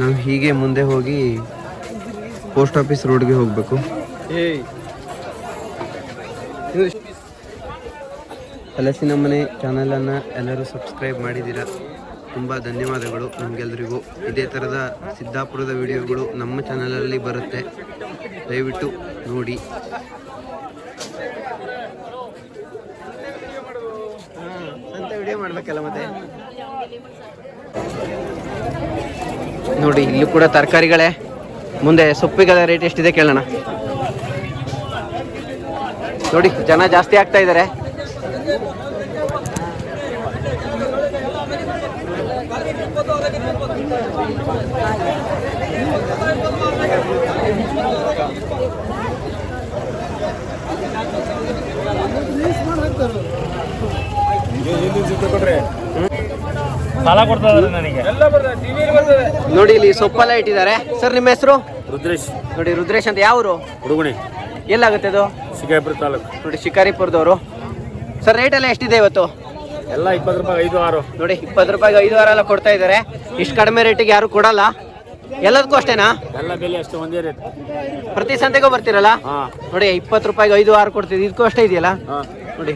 ನಾವು ಹೀಗೆ ಮುಂದೆ ಹೋಗಿ ಪೋಸ್ಟ್ ಆಫೀಸ್ ರೋಡ್ಗೆ ಹೋಗಬೇಕು. ಹಲಸಿನ ಮನೆ ಚಾನಲನ್ನು ಎಲ್ಲರೂ ಸಬ್ಸ್ಕ್ರೈಬ್ ಮಾಡಿದ್ದೀರಾ? ತುಂಬ ಧನ್ಯವಾದಗಳು ನಿಮಗೆಲ್ಲರಿಗೂ ಇದೇ ಥರದ ಸಿದ್ದಾಪುರದ ವಿಡಿಯೋಗಳು ನಮ್ಮ ಚಾನಲಲ್ಲಿ ಬರುತ್ತೆ. ದಯವಿಟ್ಟು ನೋಡಿ. ಅಂತ ವಿಡಿಯೋ ಮಾಡಬೇಕಲ್ಲ ಮತ್ತೆ? ನೋಡಿ ಇಲ್ಲೂ ಕೂಡ ತರಕಾರಿಗಳೇ. ಮುಂದೆ ಸೊಪ್ಪಿಗಳ ರೇಟ್ ಎಷ್ಟಿದೆ ಕೇಳೋಣ. ನೋಡಿ ಜನ ಜಾಸ್ತಿ ಆಗ್ತಾ ಇದ್ದಾರೆ ಸಾಲ ಕೊಡ್ತಾ ಇದ್ದಾರೆ ನನಗೆ. ನೋಡಿ ಇಲ್ಲಿ ಸೊಪ್ಪೆಲ್ಲ ಇಟ್ಟಿದ್ದಾರೆ. ಸರ್ ನಿಮ್ಮ ಹೆಸರು? ರುದ್ರೇಶ್. ನೋಡಿ ರುದ್ರೇಶ್ ಅಂತ ಯಾವರು ಹುಡುಗಣಿ ಎಲ್ಲಾಗುತ್ತೆ ಅದು ಶಿಕಾರಿಪುರ ತಾಲೂಕು. ನೋಡಿ ಶಿಕಾರಿಪುರದವರು. ಸರ್ ರೇಟ್ ಎಲ್ಲ ಎಷ್ಟಿದೆ ಇವತ್ತು? ಎಲ್ಲ ಇಪ್ಪತ್ತು ರೂಪಾಯಿ ಐದು ಆರು. ನೋಡಿ ಇಪ್ಪತ್ತು ರೂಪಾಯಿಗೆ ಐದು ಆರು ಎಲ್ಲ ಕೊಡ್ತಾ ಇದ್ದಾರೆ. ಇಷ್ಟು ಕಡಿಮೆ ರೇಟಿಗೆ ಯಾರು ಕೊಡಲ್ಲ. ಎಲ್ಲದಕ್ಕೂ ಅಷ್ಟೇನಾ? ಎಲ್ಲ ಬೆಲೆ ಅಷ್ಟೇ ಒಂದೇ ರೇಟ್ ಪ್ರತಿ ಸಂತೆಗೂ ಬರ್ತೀರಲ್ಲ? ನೋಡಿ ಇಪ್ಪತ್ತು ರೂಪಾಯಿಗೆ ಐದು ಆರು ಕೊಡ್ತೀವಿ ಇದಕ್ಕೂ ಅಷ್ಟೇ ಇದೆಯಲ್ಲ? ನೋಡಿ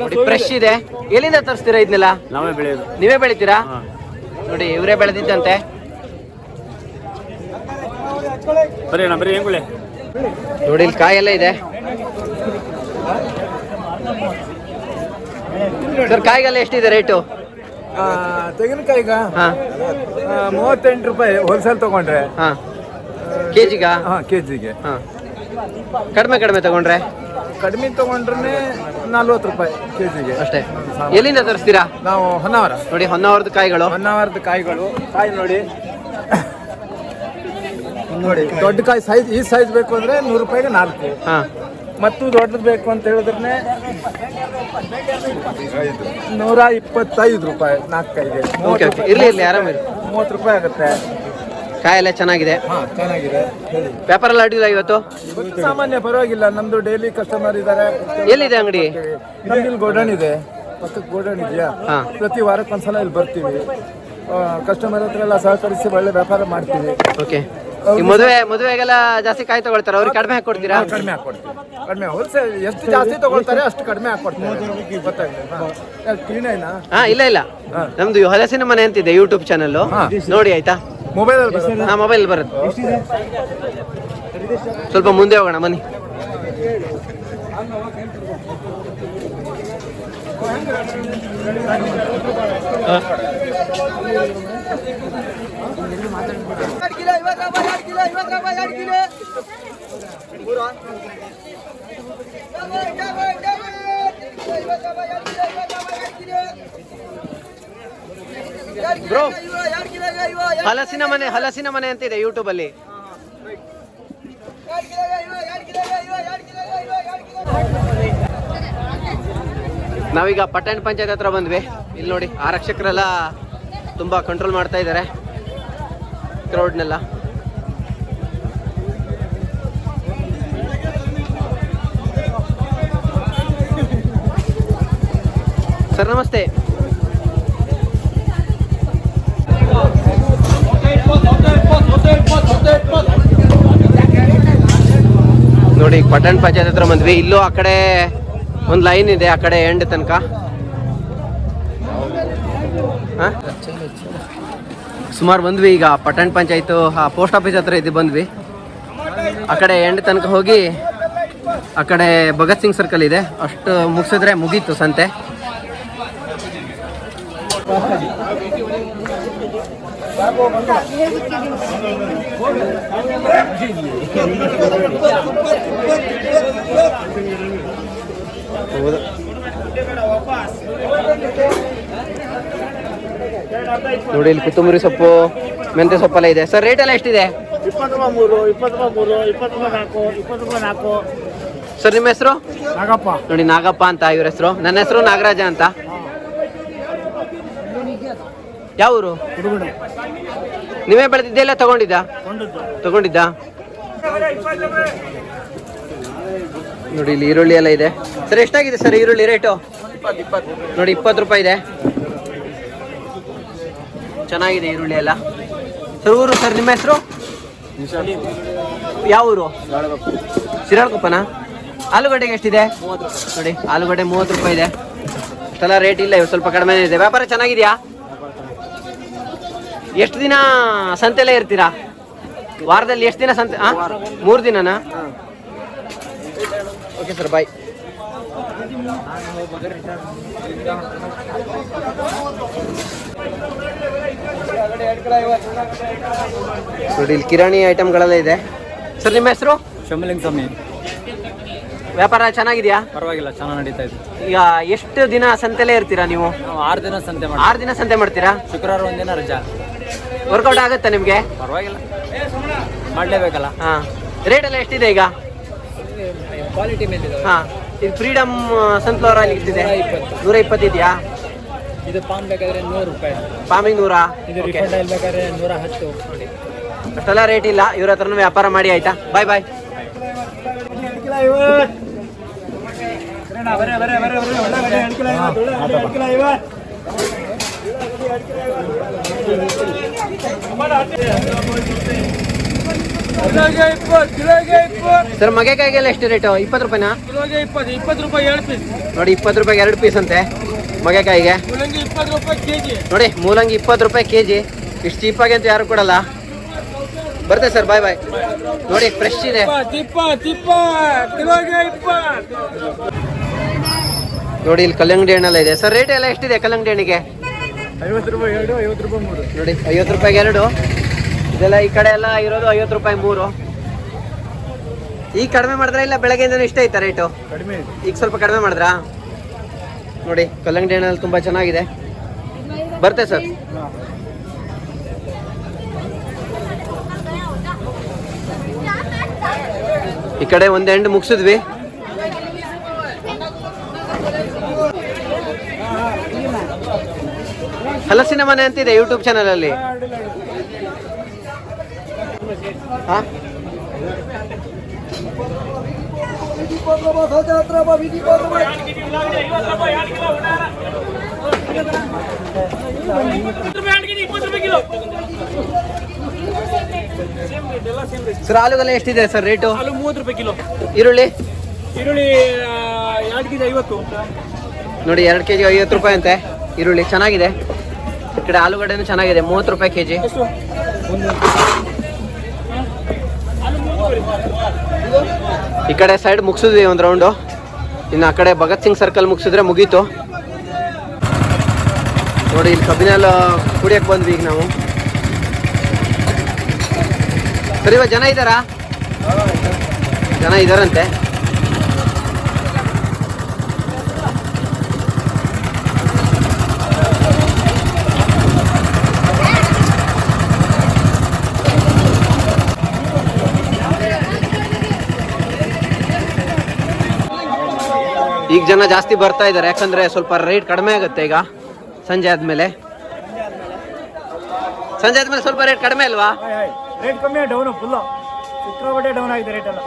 ನೋಡಿ ಫ್ರೆಶ್ ಇದೆ. ಎಲ್ಲಿಂದ ತರಿಸ್ತೀರಾ ಇದನ್ನೆಲ್ಲ? ನಾವೇ ಬೆಳೆಯೋದು. ನೀವೇ ಬೆಳಿತೀರಾ? ನೋಡಿ ಇವರೇ ಬೆಳೆದಿದ್ದಂತೆ. ಬರೀ ಅಣ್ಣ ಬರೀ ಹೆಂಗುಳೆ? ನೋಡಿ ಇಲ್ಲಿ ಕಾಯೆಲ್ಲ ಇದೆ. ಸರ್ ಕಾಯಿಗೆಲ್ಲ ಎಷ್ಟಿದೆ ರೇಟು? ತೆಂಗಿನಕಾಯಿಗ ಹಾ. ಮೂವತ್ತೆಂಟು ರೂಪಾಯಿ ಹೋಲ್ಸೇಲ್ ತಗೊಂಡ್ರೆ. ಹಾ. ಕೆಜಿಗ? ಹಾ ಕೆಜಿಗೆ. ಹಾ. ಕಡಿಮೆ ಕಡಿಮೆ ತಗೊಂಡ್ರೆ? ಕಡಿಮೆ ತಗೊಂಡ್ರೆ ನಲ್ವತ್ತು ರೂಪಾಯಿ ಕೆಜಿಗೆ. ಅಷ್ಟೇ. ಎಲ್ಲಿಂದ ತರಿಸ್ತೀರಾ? ನಾವು ಹೊನ್ನಾವರ. ನೋಡಿ ಹೊನ್ನಾವರದ ಕಾಯಿಗಳು. ಹೊನ್ನಾವರದ ಕಾಯಿಗಳು. ಕಾಯಿ ನೋಡಿ. ನೋಡಿ ದೊಡ್ಡ ಕಾಯಿ ಸೈಜ್ ಈ ಸೈಜ್ ಬೇಕು ಅಂದ್ರೆ ನೂರು ರೂಪಾಯಿಗೆ ನಾಲ್ಕು. ಹಾ. ಮತ್ತು ದೊಡ್ಡದು ಬೇಕು ಅಂತ ಹೇಳಿದ್ರೆ ನೂರ ಇಪ್ಪತ್ತೈದು ರೂಪಾಯಿ ನಾಲ್ಕು ಕಾಯಿಗೆ ಇರಲಿ ಇರ್ಲಿ ಇರ್ಲಿ ಮೂವತ್ತು ರೂಪಾಯಿ ಆಗುತ್ತೆ. ಕಾಯೆಲ್ಲ ಚೆನ್ನಾಗಿದೆ. ಹಾ ಚೆನ್ನಾಗಿದೆ. ಹೇಳಿ. ವ್ಯಾಪಾರ ಎಲ್ಲ ಅಡ್ಡಿಲ್ಲ ಇವತ್ತು? ಸಾಮಾನ್ಯ ಪರವಾಗಿಲ್ಲ ನಮ್ದು ಡೈಲಿ ಕಸ್ಟಮರ್ ಇದ್ದಾರೆ ಎಲ್ಲಿದೆ ಅಂಗಡಿ? ನಮ್ದು ಇಲ್ಲಿ ಗೋಡನ್ ಇದೆ. ಪಕ್ಕಕ್ಕೆ ಗೋಡನ್ ಇದೆಯಾ? ಹಾ. ಪ್ರತಿ ವಾರಕ್ಕೆ ಒಂದ್ಸಲ ಇಲ್ಲಿ ಬರ್ತೀವಿ. ಕಸ್ಟಮರ್ ಹತ್ರ ಎಲ್ಲ ಸಹಕರಿಸಿ ಒಳ್ಳೆ ವ್ಯಾಪಾರ ಮಾಡ್ತೀವಿ. ಓಕೆ ಈ ಮದುವೆ ಮದುವೆಗೆಲ್ಲ ಜಾಸ್ತಿ ಕಾಯಿ ತಗೊಳ್ತಾರೆ? ಅವ್ರಿಗೆ ಕಡಿಮೆ ಹಾಕಿ ಕೊಡ್ತೀರಾ ಕಡಿಮೆ ಹಾಕೊಡ್ತೀವಿ ಕಡಿಮೆ ಹೋಲ್ಸೇಲ್ ಎಷ್ಟು ಜಾಸ್ತಿ ತಗೊಳ್ತಾರೆ ಅಷ್ಟು ಕಡಿಮೆ ಹಾಕೊಡ್ತೀವಿ ಗೊತ್ತಾಗಿದೆ ಹಾ. ಇಲ್ಲ ಇಲ್ಲ. ನಮ್ದು ಹಲಸಿನ ಮನೆ ಅಂತಿದೆ ಯೂಟ್ಯೂಬ್ ಚಾನಲ್. ನೋಡಿ ಆಯ್ತಾ? ಮೊಬೈಲಲ್ಲಿ ಬರುತ್ತೆ ಹಾ ಮೊಬೈಲ್ ಬರುತ್ತೆ ಸ್ವಲ್ಪ ಮುಂದೆ ಹೋಗೋಣ ಬನ್ನಿ ಬ್ರೋ ಹಲಸಿನ ಮನೆ ಹಲಸಿನ ಮನೆ ಅಂತಿದೆ ಯೂಟ್ಯೂಬ್ ಅಲ್ಲಿ. ನಾವೀಗ ಪಟ್ಟಣ ಪಂಚಾಯತ್ ಹತ್ರ ಬಂದ್ವಿ. ಇಲ್ಲಿ ನೋಡಿ ಆರಕ್ಷಕರೆಲ್ಲ ತುಂಬಾ ಕಂಟ್ರೋಲ್ ಮಾಡ್ತಾ ಇದ್ದಾರೆ ಕ್ರೌಡ್ನೆಲ್ಲ ಸರ್ ನಮಸ್ತೆ. ನೋಡಿ, ಪಟ್ಟಣ ಪಂಚಾಯತ್ ಹತ್ರ ಬಂದ್ವಿ. ಇಲ್ಲೂ ಆ ಕಡೆ ಒಂದು ಲೈನ್ ಇದೆ, ಆ ಕಡೆ ಎಂಡ್ ತನಕ. ಸುಮಾರು ಬಂದ್ವಿ ಈಗ, ಪಟ್ಟಣ ಪಂಚಾಯತ್, ಆ ಪೋಸ್ಟ್ ಆಫೀಸ್ ಹತ್ರ ಇದು ಬಂದ್ವಿ. ಆ ಕಡೆ ಎಂಡ್ ತನಕ ಹೋಗಿ, ಆ ಕಡೆ ಭಗತ್ ಸಿಂಗ್ ಸರ್ಕಲ್ ಇದೆ. ಅಷ್ಟು ಮುಗಿಸಿದ್ರೆ ಮುಗೀತು ಸಂತೆ. ನೋಡಿ ಇಲ್ಲಿ ಕೊತ್ತಂಬರಿ ಸೊಪ್ಪು ಮೆಂತೆ ಸೊಪ್ಪೆಲ್ಲ ಇದೆ. ಸರ್ ರೇಟ್ ಎಲ್ಲ ಎಷ್ಟಿದೆ? ಇಪ್ಪತ್ತು ರೂಪಾಯಿ ಮೂರು ಇಪ್ಪತ್ತು ರೂಪಾಯಿ ಮೂರು ಇಪ್ಪತ್ತು ರೂಪಾಯಿ ನಾಲ್ಕು ಇಪ್ಪತ್ತು ರೂಪಾಯಿ ನಾಲ್ಕು. ಸರ್ ನಿಮ್ಮ ಹೆಸರು? ನಾಗಪ್ಪ. ನೋಡಿ ನಾಗಪ್ಪ ಅಂತ ಇವ್ರ ಹೆಸರು. ನನ್ನ ಹೆಸರು ನಾಗರಾಜ ಅಂತ. ಯಾವ ಊರು ನೀವೇ ಬೆಳೆದಿದ್ದೆಲ್ಲ ತಗೊಂಡಿದ್ದ? ತಗೊಂಡಿದ್ದ? ನೋಡಿ, ಇಲ್ಲಿ ಈರುಳ್ಳಿ ಎಲ್ಲ ಇದೆ. ಸರ್, ಎಷ್ಟಾಗಿದೆ ಸರ್ ಈರುಳ್ಳಿ ರೇಟು? ನೋಡಿ, ಇಪ್ಪತ್ತು ರೂಪಾಯಿ ಇದೆ. ಚೆನ್ನಾಗಿದೆ ಈರುಳ್ಳಿ ಎಲ್ಲ. ಸರ್, ಊರು ಸರ್, ನಿಮ್ಮ ಹೆಸರು? ಯಾವ ಊರು ಶಿರಾಳಕೊಪ್ಪನ? ಆಲೂಗಡ್ಡೆಗೆ ಎಷ್ಟಿದೆ? ನೋಡಿ, ಆಲೂಗಡ್ಡೆ ಮೂವತ್ತು ರೂಪಾಯಿ ಇದೆ. ಇಷ್ಟೆಲ್ಲ ರೇಟ್ ಇಲ್ಲ ಇವು ಸ್ವಲ್ಪ ಕಡಿಮೆ ಇದೆ. ವ್ಯಾಪಾರ ಚೆನ್ನಾಗಿದೆಯಾ? ಎಷ್ಟು ದಿನ ಸಂತೆಲೇ ಇರ್ತೀರಾ? ವಾರದಲ್ಲಿ ಎಷ್ಟು ದಿನ ಸಂತೆ ಹಾಂ ಮೂರು ದಿನನಾ? ಓಕೆ ಸರ್ ಬಾಯ್ ನೋಡಿ ಇಲ್ಲಿ ಕಿರಾಣಿ ಐಟಮ್ಗಳೆಲ್ಲ ಇದೆ. ಸರ್ ನಿಮ್ಮ ಹೆಸರು? ಶಂಬಲಿಂಗ ಸ್ವಾಮಿ. ವ್ಯಾಪಾರ ಚೆನ್ನಾಗಿದೆಯಾ? ಪರವಾಗಿಲ್ಲ ಚೆನ್ನಾಗಿ ನಡೀತಾ ಇದೆ. ಈಗ ಎಷ್ಟು ದಿನ ಸಂತೆಲೇ ಇರ್ತೀರಾ ನೀವು? ಆರು ದಿನ ಸಂತೆ ಆರು ದಿನ ಸಂತೆ ಮಾಡ್ತೀರಾ? ಶುಕ್ರವಾರ ಒಂದಿನ ರಜಾ. ವರ್ಕೌಟ್ ಆಗುತ್ತಾ ನಿಮಗೆ? ಪರವಾಗಿಲ್ಲ. ಮಾಡಲೇಬೇಕಲ್ಲ. ಹಾಂ. ರೇಟ್ ಎಲ್ಲ ಎಷ್ಟಿದೆ ಈಗ? ಕ್ವಾಲಿಟಿ ಮೇಲೆ ಹಾಂ. ಇದು ಫ್ರೀಡಮ್ ಸನ್ಫ್ಲವರ್ ಆಯಿಲ್ ಇಷ್ಟಿದೆ ನೂರ ಇಪ್ಪತ್ತಿದೆಯಾ ಇದು ಪಾಮ್ ಬೇಕಾದ್ರೆ ನೂರು ರೂಪಾಯಿ ಪಾಮಿಂಗ್ ನೂರಾ? ಇದು Okay. ರಿಫಂಡ್ ಆಯಿಲ್ ಬೇಕಾದ್ರೆ ನೂರ ಹತ್ತು ನೋಡಿ ಅಷ್ಟೆಲ್ಲ ರೇಟ್ ಇಲ್ಲ. ಇವ್ರ ಹತ್ರನೂ ವ್ಯಾಪಾರ ಮಾಡಿ ಆಯ್ತಾ? ಬಾಯ್ ಬಾಯ್ ಸರ್ ಮಗೆಕಾಯಿಗೆಲ್ಲ ಎಷ್ಟು ರೇಟು? ಇಪ್ಪತ್ತು ರೂಪಾಯಿನಾ? ಕಿಲೋಗೆ ಇಪ್ಪತ್ತು ಇಪ್ಪತ್ತು ರೂಪಾಯಿ ಎರಡು ಪೀಸ್ ನೋಡಿ ಇಪ್ಪತ್ತು ರೂಪಾಯಿಗೆ ಎರಡು ಪೀಸ್ ಅಂತೆ ಮಗೆಕಾಯಿಗೆ ಮೂಲಂಗಿ ಇಪ್ಪತ್ತು ರೂಪಾಯಿ ಕೆ ಜಿ ನೋಡಿ ಮೂಲಂಗಿ ಇಪ್ಪತ್ತು ರೂಪಾಯಿ ಕೆ ಜಿ ಇಷ್ಟು ಚೀಪಾಗಿ ಅಂತ ಯಾರು ಕೊಡಲ್ಲ. ಬರ್ತೆ ಸರ್ ಬಾಯ್ ಬಾಯ್ ನೋಡಿ ಫ್ರೆಶ್ ಇದೆ. ನೋಡಿ ಇಲ್ಲಿ ಕಲ್ಲಂಗಡಿ ಹಣ್ಣೆಲ್ಲ ಇದೆ. ಸರ್ ರೇಟ್ ಎಲ್ಲ ಎಷ್ಟಿದೆ ಕಲ್ಲಂಗಡಿ ಹಣ್ಣಿಗೆ? ಐವತ್ತು ರೂಪಾಯಿ ಎರಡು ಐವತ್ತು ರೂಪಾಯಿ ಮೂರು. ನೋಡಿ ಐವತ್ತು ರೂಪಾಯಿಗೆ ಎರಡು. ಇದೆಲ್ಲ ಈ ಕಡೆ ಎಲ್ಲ ಇರೋದು ಐವತ್ತು ರೂಪಾಯಿ ಮೂರು. ಈಗ ಕಡಿಮೆ ಮಾಡಿದ್ರೆ ಇಲ್ಲ ಬೆಳಗ್ಗೆಯಿಂದನೂ ಇಷ್ಟ ಐತಾ ರೇಟು ಕಡಿಮೆ ಈಗ ಸ್ವಲ್ಪ ಕಡಿಮೆ ಮಾಡಿದ್ರಾ? ನೋಡಿ ಕಲ್ಲಂಗಡಿ ಹಣ್ಣಲ್ಲಿ ತುಂಬ ಚೆನ್ನಾಗಿದೆ. ಬರ್ತೆ ಸರ್. ಈ ಕಡೆ ಒಂದು ಎಂಡ್ ಮುಗಿಸಿದ್ವಿ. ಹಲಸಿನ ಮನೆ ಅಂತಿದೆ ಯೂಟ್ಯೂಬ್ ಚಾನಲ್ ಅಲ್ಲಿ. ಹಾ? ಸರ್ ಆಲೂಗಲ್ಲ ಎಷ್ಟಿದೆ ಸರ್ ರೇಟು ಆಲೂ ಮೂವತ್ತು ರೂಪಾಯಿ ಕಿಲೋ. ಈರುಳ್ಳಿ? ಈರುಳ್ಳಿ ಎರಡು ಕೆ ಜಿ ಐವತ್ತು. ನೋಡಿ ಎರಡು ಕೆ ಜಿ ಐವತ್ತು ರೂಪಾಯಿ ಅಂತೆ. ಈರುಳ್ಳಿ ಚೆನ್ನಾಗಿದೆ. ಈ ಕಡೆ ಆಲೂಗಡ್ಡೆನೂ ಚೆನ್ನಾಗಿದೆ. ಮೂವತ್ತು ರೂಪಾಯಿ ಕೆಜಿ. ಜಿ ಈ ಕಡೆ ಸೈಡ್ ಮುಗಿಸಿದ್ವಿ ಒಂದು ರೌಂಡು ಇನ್ನು ಆ ಕಡೆ ಭಗತ್ ಸಿಂಗ್ ಸರ್ಕಲ್ ಮುಗಿಸಿದ್ರೆ ಮುಗೀತು. ನೋಡಿ ಇಲ್ಲಿ ಕಬ್ಬಿನಲ್ಲ ಕುಡಿಯಕ್ಕೆ ಬಂದ್ವಿ ಈಗ ನಾವು. ಸರಿ ಇವಾಗ ಜನ ಇದ್ದಾರಾ? ಜನ ಇದ್ದಾರಂತೆ. ಜನ ಜಾಸ್ತಿ ಬರ್ತಾ ಇದ್ದಾರೆ. ಯಾಕಂದ್ರೆ ಸ್ವಲ್ಪ ರೇಟ್ ಕಡಿಮೆ ಆಗುತ್ತೆ ಈಗ. ಸಂಜೆ ಆದ್ಮೇಲೆ. ಸಂಜೆ ಆದ್ಮೇಲೆ ಸ್ವಲ್ಪ ರೇಟ್ ಕಡಿಮೆ ಅಲ್ವಾ? ರೇಟ್ ಕಮ್ಮಿ ಡೌನ್ ಫುಲ್ ಸಿಕ್ಕಾಪಟ್ಟೆ ಡೌನ್ ಆಗಿದೆ ರೇಟ್ ಎಲ್ಲ.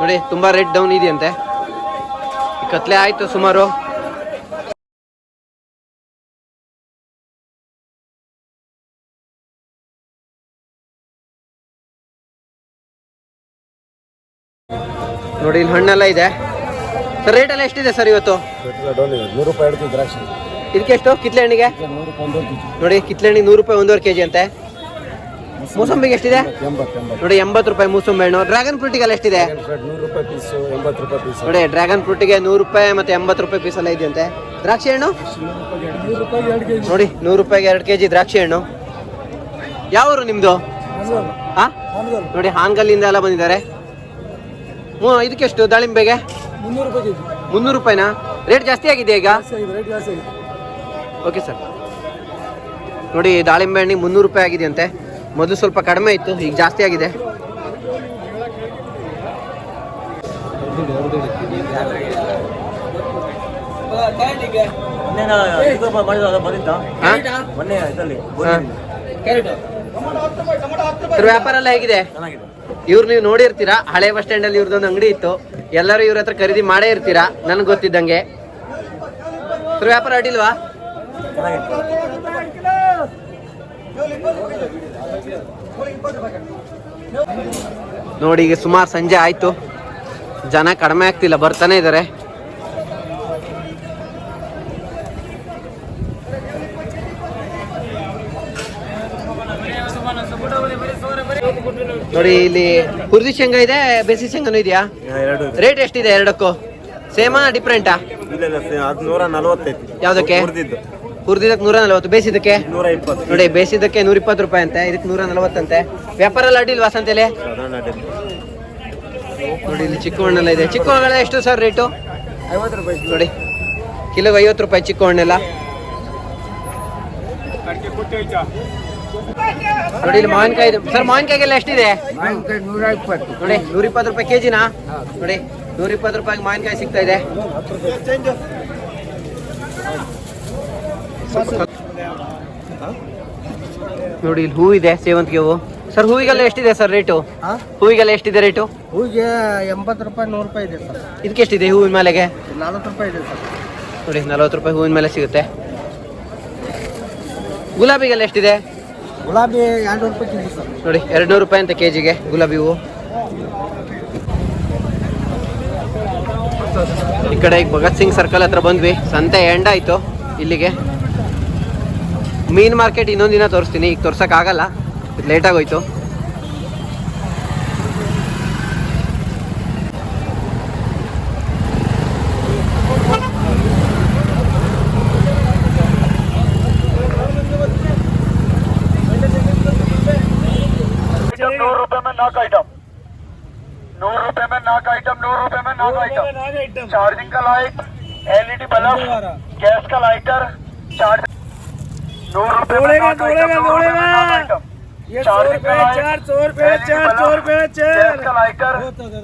ನೋಡಿ ತುಂಬಾ ರೇಟ್ ಡೌನ್ ಇದೆಯಂತೆ. ಕತ್ಲೆ ಆಯ್ತು ಸುಮಾರು. ನೋಡಿ ಇಲ್ಲಿ ಹಣ್ಣೆಲ್ಲ ಇದೆ. ಸರ್ ರೇಟ್ ಎಲ್ಲ ಎಷ್ಟಿದೆ ಸರ್ ಇವತ್ತು? ನೂರು ರೂಪಾಯಿ ಎರಡು ದ್ರಾಕ್ಷಿ. ಇದಕ್ಕೆ ಎಷ್ಟು? ಕಿತ್ಲೆ ಹಣ್ಣಿಗೆ? ನೂರು ರೂಪಾಯಿ ಒಂದು ಕೆಜಿ. ನೋಡಿ ಕಿತ್ಲೆ ಹಣ್ಣಿಗೆ ನೂರು ರೂಪಾಯಿ ಒಂದೂವರೆ ಕೆಜಿ ಅಂತೆ. ಮೂಸಂಬಿಗೆ ಎಷ್ಟಿದೆ? ನೋಡಿ ಎಂಬತ್ತು ರೂಪಾಯಿ ಮೂಸಂಬಿ ಹಣ್ಣು. ಡ್ರ್ಯಾಗನ್ ಫ್ರೂಟಿಗೆಲ್ಲ ಎಷ್ಟಿದೆ? ನೂರು ರೂಪಾಯಿ ಪೀಸು ಎಂಬತ್ತು ರೂಪಾಯಿ ಪೀಸು ನೋಡಿ ಡ್ರ್ಯಾಗನ್ ಫ್ರೂಟಿಗೆ ನೂರು ರೂಪಾಯಿ ಮತ್ತೆ ಎಂಬತ್ತು ರೂಪಾಯಿ ಪೀಸ್ ಎಲ್ಲ ಇದೆಯಂತೆ. ದ್ರಾಕ್ಷಿ ಹಣ್ಣು? ನೋಡಿ ನೂರು ರೂಪಾಯಿಗೆ ಎರಡು ಕೆಜಿ ದ್ರಾಕ್ಷಿ ಹಣ್ಣು. ಯಾವ ಊರು ನಿಮ್ದು ಹಾ ನೋಡಿ ಹಾನ್ಗಲ್ಲಿಂದ ಎಲ್ಲ ಬಂದಿದ್ದಾರೆ. ಮೂ ಇದಕ್ಕೆ ಎಷ್ಟು? ದಾಳಿಂಬೆಗೆ? ಮುನ್ನೂರು ರೂಪಾಯಿ ಕೆಜಿ. ಮುನ್ನೂರು ರೂಪಾಯಿನಾ? ರೇಟ್ ಜಾಸ್ತಿ ಆಗಿದೆ ಈಗ? ಜಾಸ್ತಿ ಆಗಿದೆ ರೇಟ್ ಜಾಸ್ತಿ ಆಗಿದೆ. Okay sir. ನೋಡಿ ದಾಳಿಂಬೆ ಹಣ್ಣಿಗೆ ಮುನ್ನೂರು ರೂಪಾಯಿ ಆಗಿದೆಯಂತೆ. ಮೊದಲು ಸ್ವಲ್ಪ ಕಡಿಮೆ ಇತ್ತು ಈಗ ಜಾಸ್ತಿ ಆಗಿದೆ. ವ್ಯಾಪಾರ ಎಲ್ಲ ಹೇಗಿದೆ? ಇವ್ರು ನೀವು ನೋಡಿರ್ತೀರಾ ಹಳೆ ಬಸ್ ಸ್ಟ್ಯಾಂಡ್ ಅಲ್ಲಿ ಇವ್ರದೊಂದು ಅಂಗಡಿ ಇತ್ತು. ಎಲ್ಲರೂ ಇವ್ರ ಹತ್ರ ಖರೀದಿ ಮಾಡೇ ಇರ್ತೀರಾ? ನನ್ಗೆ ಗೊತ್ತಿದ್ದಂಗೆ. ವ್ಯಾಪಾರ ಅಡ್ಡಿಲ್ವಾ ನೋಡಿ, ಈಗ ಸುಮಾರು ಸಂಜೆ ಆಯ್ತು. ಜನ ಕಡಿಮೆ ಆಗ್ತಿಲ್ಲ, ಬರ್ತಾನೆ ಇದ್ದಾರೆ ನೋಡಿ ಇಲ್ಲಿ ಹುರಿದಿ ಶೇಂಗಾ ಇದೆ ಬೇಸಿ ಶೇಂಗಾನು ಇದೆಯಾ? ಎರಡು ರೇಟ್ ಎಷ್ಟಿದೆ ಎರಡಕ್ಕೂ? ಸೇಮಾ ಡಿಫ್ರೆಂಟಾ ಇಲ್ಲ ಇಲ್ಲ ಅದು ನೂರ ನಲವತ್ತೈತಿ ಯಾವ್ದಕ್ಕೆ? ಹುರಿದಿದ್ದು ಹುರಿದಿದ್ದಕ್ಕೆ ನೂರ ನಲವತ್ತು ಬೇಸಿದಕ್ಕೆ ನೂರ ಇಪ್ಪತ್ತು. ನೋಡಿ ಬೇಸಿದಕ್ಕೆ ನೂರ ಇಪ್ಪತ್ತು ರೂಪಾಯಿ ಅಂತೆ ಇದಕ್ಕೆ ನೂರ ನಲವತ್ತಂತೆ. ವ್ಯಾಪಾರ ಎಲ್ಲ ಅಡ್ಡಿಲ್ವಾ ಸಂತೆಲೆ? ಸಾಧಾರಣ ಅಡ್ಡಿ. ನೋಡಿ ಇಲ್ಲಿ ಚಿಕ್ಕ ಹಣ್ಣೆಲ್ಲ ಇದೆ. ಚಿಕ್ಕ ಹಣ್ಣೆಲ್ಲ ಎಷ್ಟು ಸರ್ ರೇಟು ಐವತ್ತು ರೂಪಾಯಿ ನೋಡಿ ಕಿಲೋಗೆ ಐವತ್ತು ರೂಪಾಯಿ ಚಿಕ್ಕ ಹಣ್ಣೆಲ್ಲ ನೋಡಿ ಇಲ್ಲಿ ಮಾವಿನಕಾಯಿ ಇದೆ. ಸರ್ ಮಾವಿನಕಾಯಿಗೆಲ್ಲ ಎಷ್ಟಿದೆ? ನೂರ ಇಪ್ಪತ್ತು ನೋಡಿ ನೂರ ಇಪ್ಪತ್ತು ರೂಪಾಯಿ ಕೆಜಿನಾ? ನೋಡಿ ನೂರ ಇಪ್ಪತ್ತು ರೂಪಾಯಿ ಮಾವಿನಕಾಯಿ ಸಿಗ್ತಾ ಇದೆ. ನೋಡಿ ಇಲ್ಲಿ ಹೂ ಇದೆ ಸೇವಂತಿಗೆ ಹೂವು ಸರ್ ಹೂವಿಗೆಲ್ಲ ಎಷ್ಟಿದೆ ಸರ್ ರೇಟು? ಹೂವಿಗೆಲ್ಲ ಎಷ್ಟಿದೆ ರೇಟು? ಹೂವಿಗೆ ಎಂಬತ್ತು ರೂಪಾಯಿ ನೂರು ರೂಪಾಯಿ ಇದೆ ಸರ್. ಇದಕ್ಕೆ ಎಷ್ಟಿದೆ ಹೂವಿನ ಮೇಲೆಗೆ? ನಲ್ವತ್ತು ರೂಪಾಯಿ ಇದೆ ಸರ್. ನೋಡಿ ನಲವತ್ತು ರೂಪಾಯಿ ಹೂವಿನ ಮೇಲೆ ಸಿಗುತ್ತೆ. ಗುಲಾಬಿಗೆಲ್ಲ ಎಷ್ಟಿದೆ? ಗುಲಾಬಿ ಎರಡು ರೂಪಾಯಿ ಕೆಜಿ ಸರ್. ನೋಡಿ, ಎರಡು ನೂರು ರೂಪಾಯಿ ಅಂತ ಕೆಜಿಗೆ ಗುಲಾಬಿ ಹೂವು. ಈ ಕಡೆ ಭಗತ್ ಸಿಂಗ್ ಸರ್ಕಲ್ ಹತ್ರ ಬಂದ್ವಿ. ಸಂತೆ ಎಂಡ್ ಆಯ್ತು ಇಲ್ಲಿಗೆ. ಮೀನ್ ಮಾರ್ಕೆಟ್ ಇನ್ನೊಂದಿನ ದಿನ ತೋರಿಸ್ತೀನಿ. ಈಗ ತೋರ್ಸಕ್ ಆಗಲ್ಲ. आइटम नौ रुपए में नाक आइटम नौ रुपए में नाक आइटम नौ रुपए में नाक आइटम चार्जिंग का light L E D bulb gas का लाइटर चार्ज नौ रुपए में नाक आइटम चार रुपए चार सौ रुपए चार सौ रुपए चार का लाइटर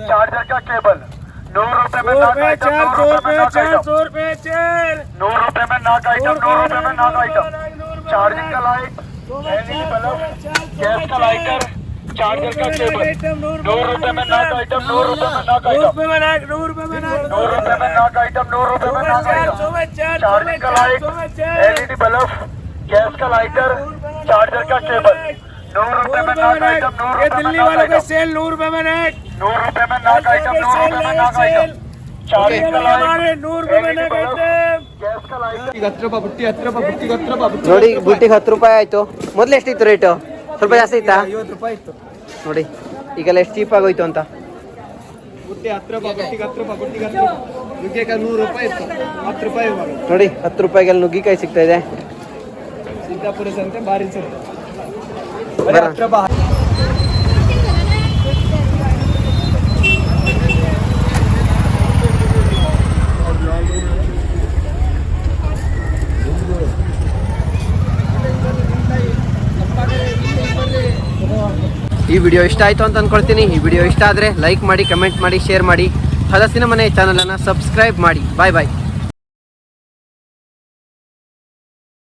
चार्जर का केबल नौ रुपए में नाक आइटम चार सौ रुपए चार सौ रुपए नौ रुपए में नाक आइटम नौ रुपए में नाक आइटम चार्जिंग का लाइट एलईडी बल्ब गैस का लाइटर चार्जर का केबल नूर रुपए में नाक आइटम नूर रुपए में नाक आइटम नूर रुपए में नाक आइटम नूर रुपए में नाक आइटम चार्जिंग का लाइट एलईडी बल्ब गैस का लाइटर चार्जर का केबल नूर रुपए में नाक आइटम नूर रुपए में नाक आइटम सेल नूर रुपए में नेट नूर रुपए में नाक आइटम नूर रुपए में नाक आइटम चार्जिंग का लाइट नूर रुपए में नाक आइटम गैस का लाइटर ಈಗ ಹತ್ತು ರೂಪಾಯಿ ಬುಟ್ಟಿ ಹತ್ತು ರೂಪಾಯಿ ಬುಟ್ಟಿಗೆ ಹತ್ತು ರೂಪಾಯಿ ಬುಟ್ಟಿ ನೋಡಿ ಬುಟ್ಟಿಗೆ ಹತ್ತು ರೂಪಾಯಿ ಆಯ್ತು ಮೊದ್ಲು ಎಷ್ಟಿತ್ತು ರೇಟು ಸ್ವಲ್ಪ ಜಾಸ್ತಿ ಇತ್ತಾ ಐವತ್ತು ರೂಪಾಯಿ ಇತ್ತು ನೋಡಿ ಈಗೆಲ್ಲ ಎಷ್ಟು ಚೀಪ್ ಆಗೋಯ್ತು ಅಂತ. ನೋಡಿ ಹತ್ತು ರೂಪಾಯಿಗೆಲ್ಲ ನುಗ್ಗಿಕಾಯಿ ಸಿಗ್ತಾ ಇದೆ. ಸಿದ್ದಾಪುರ ಸಂತೆ ಬರ. ವಿಡಿಯೋ ಇಷ್ಟ ಆಯಿತು ಅಂತ ಅನ್ಕೊಳ್ತೀನಿ. ಈ ವಿಡಿಯೋ ಇಷ್ಟ ಆದರೆ ಲೈಕ್ ಮಾಡಿ ಕಮೆಂಟ್ ಮಾಡಿ ಶೇರ್ ಮಾಡಿ. ಹಲಸಿನ ಮನೆ ಚಾನಲನ್ನು ಸಬ್ಸ್ಕ್ರೈಬ್ ಮಾಡಿ. ಬಾಯ್ ಬಾಯ್